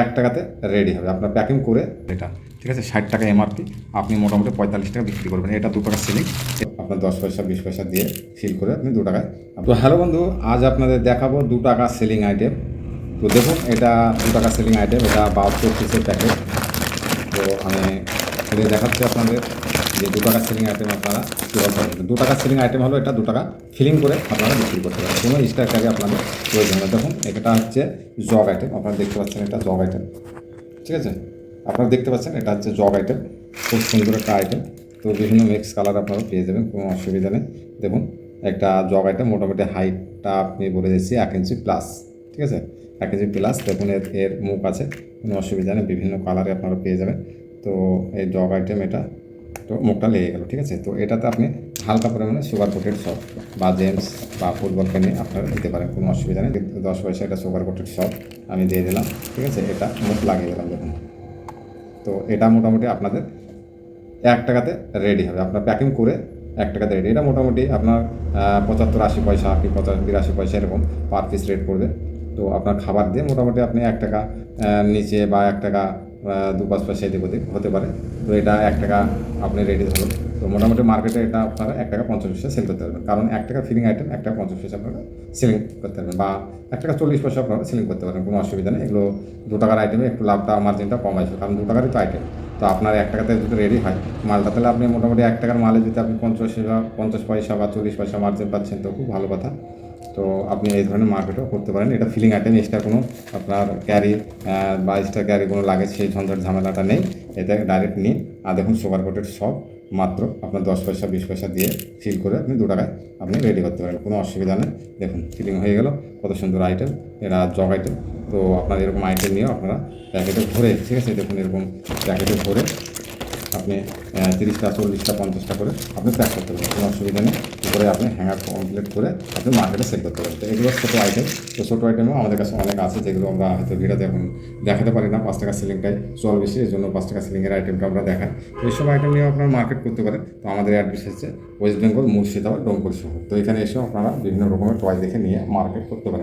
এক টাকাতে রেডি হবে। আপনার প্যাকিং করে এটা ঠিক আছে? ষাট টাকা এমআরপি আপনি মোটামুটি পঁয়তাল্লিশ টাকা বিক্রি করবেন। এটা দু টাকা সিলিং আপনার দশ পয়সা, বিশ পয়সা দিয়ে সিল করে আপনি দু টাকায় তো হ্যালো বন্ধু, আজ আপনাদের দেখাবো দু টাকা সেলিং আইটেম তো দেখুন, এটা দু টাকা সেলিং আইটেম এটা বাহাত্তর পিসের প্যাকেট তো আমি খুলে দেখাচ্ছি আপনাদের যে দু টাকা সেলিং আইটেম আপনারা কীভাবে করবেন। দু টাকা সেলিং আইটেম হলো এটা, দু টাকা ফিলিং করে আপনারা বিক্রি করতে পারেন। কোনো স্ট্রাকচারে আপনাদের প্রয়োজন না দেখুন, এটা হচ্ছে জগ আইটেম আপনারা দেখতে পাচ্ছেন এটা জগ আইটেম ঠিক আছে? আপনারা দেখতে পাচ্ছেন এটা হচ্ছে জগ আইটেম খুব সুন্দর একটা আইটেম তো বিভিন্ন মিক্স কালার আপনারা পেয়ে যাবেন, কোনো অসুবিধা নেই। দেখুন, একটা জগ আইটেম মোটামুটি হাইটটা আপনি বলে দিচ্ছি এক ইঞ্চি প্লাস ঠিক আছে? এক ইঞ্চি প্লাস দেখুন এর মুখ আছে, কোনো অসুবিধা নেই। বিভিন্ন কালারে আপনারা পেয়ে যাবেন। তো এই জগ আইটেম এটা, তো মুখটা লেগে গেল, ঠিক আছে? তো এটাতে আপনি হালকা পরিমাণে সুগার কোটেড সব বা জেমস বা ফুটবল পেনে আপনারা দিতে পারেন, কোনো অসুবিধা নেই। দশ পয়সা এটা সুগার কোটেড সব আমি দিয়ে দিলাম, ঠিক আছে? এটা মুখ লাগিয়ে দিলাম দেখুন। তো এটা মোটামুটি আপনাদের এক টাকাতে রেডি হবে। আপনার প্যাকিং করে এক টাকাতে রেডি এটা মোটামুটি আপনার পঁচাত্তর আশি পয়সা আপনি পঁচাশ, বিরাশি পয়সা এরকম পার পিস রেট পড়বে তো আপনার খাবার দিয়ে মোটামুটি আপনি এক টাকা নিচে বা এক টাকা দু পাঁচ পয়সা এদিক ওদিক হতে পারে। তো এটা এক টাকা আপনি রেডি ধরুন। তো মোটামুটি মার্কেটে এটা আপনারা এক টাকা পঞ্চাশ পয়সা সেল করতে পারবেন। কারণ এক টাকা ফিলিং আইটেম এক টাকা পঞ্চাশ পয়সা আপনারা সেলিং করতে পারবেন বা এক টাকা চল্লিশ পয়সা আপনারা সেলিং করতে পারবেন, কোনো অসুবিধা নেই। এগুলো দু টাকার আইটেমে একটু লাভটা মার্জিনটা কম আসবে। কারণ দু টাকারই তো আইটেম তো আপনার এক টাকাতে যদি রেডি হয়, মালটা তাহলে আপনি মোটামুটি এক টাকার মালে যদি আপনি পঞ্চাশ পঞ্চাশ পয়সা বা চল্লিশ পয়সা মার্জিন পাচ্ছেন, তো খুব ভালো কথা। তো আপনি এই ধরনের মার্কেটও করতে পারেন। এটা ফিলিং আইটেম এক্সট্রা কোনো আপনার ক্যারি বা এক্সট্রা ক্যারি কোনো লাগে, সেই ঝঞ্ঝাট ঝামেলাটা নেই। এটা ডাইরেক্ট নিন। আর দেখুন সুগার কোটেড সব মাত্র আপনার দশ পয়সা, বিশ পয়সা দিয়ে ফিল করে আপনি দু টাকায় আপনি রেডি করতে পারেন। কোনো অসুবিধা নেই। দেখুন ফিলিং হয়ে গেল। কত সুন্দর আইটেম এরা জগ আইটেম তো আপনার এরকম আইটেম নিয়েও আপনারা প্যাকেটে ভরে, ঠিক আছে? দেখুন, এরকম প্যাকেটে ভরে আপনি তিরিশটা, চল্লিশটা, পঞ্চাশটা করে আপনি প্যাক করতে পারবেন কোনো অসুবিধা নেই। করে আপনি হ্যাঙ্গার কমপ্লিট করে আপনি মার্কেটে সেল করতে পারবেন তো এগুলো ছোটো আইটেম তো ছোটো আইটেমও আমাদের কাছে অনেক আছে যেগুলো আমরা হয়তো ভিডিওতে এখন দেখাতে পারি না। পাঁচ টাকা সিলিংটাই চল বেশি, এই জন্য পাঁচ টাকা সিলিংয়ের আইটেমটা আমরা দেখাই। তো এইসব আইটেম নিয়েও আপনারা মার্কেট করতে পারেন। তো আমাদের অ্যাড্রেস হচ্ছে ওয়েস্ট বেঙ্গল মুর্শিদাবাদ ডোমপুর শহর তো এখানে এসেও আপনারা বিভিন্ন রকমের টয় দেখে নিয়ে মার্কেট করতে পারেন।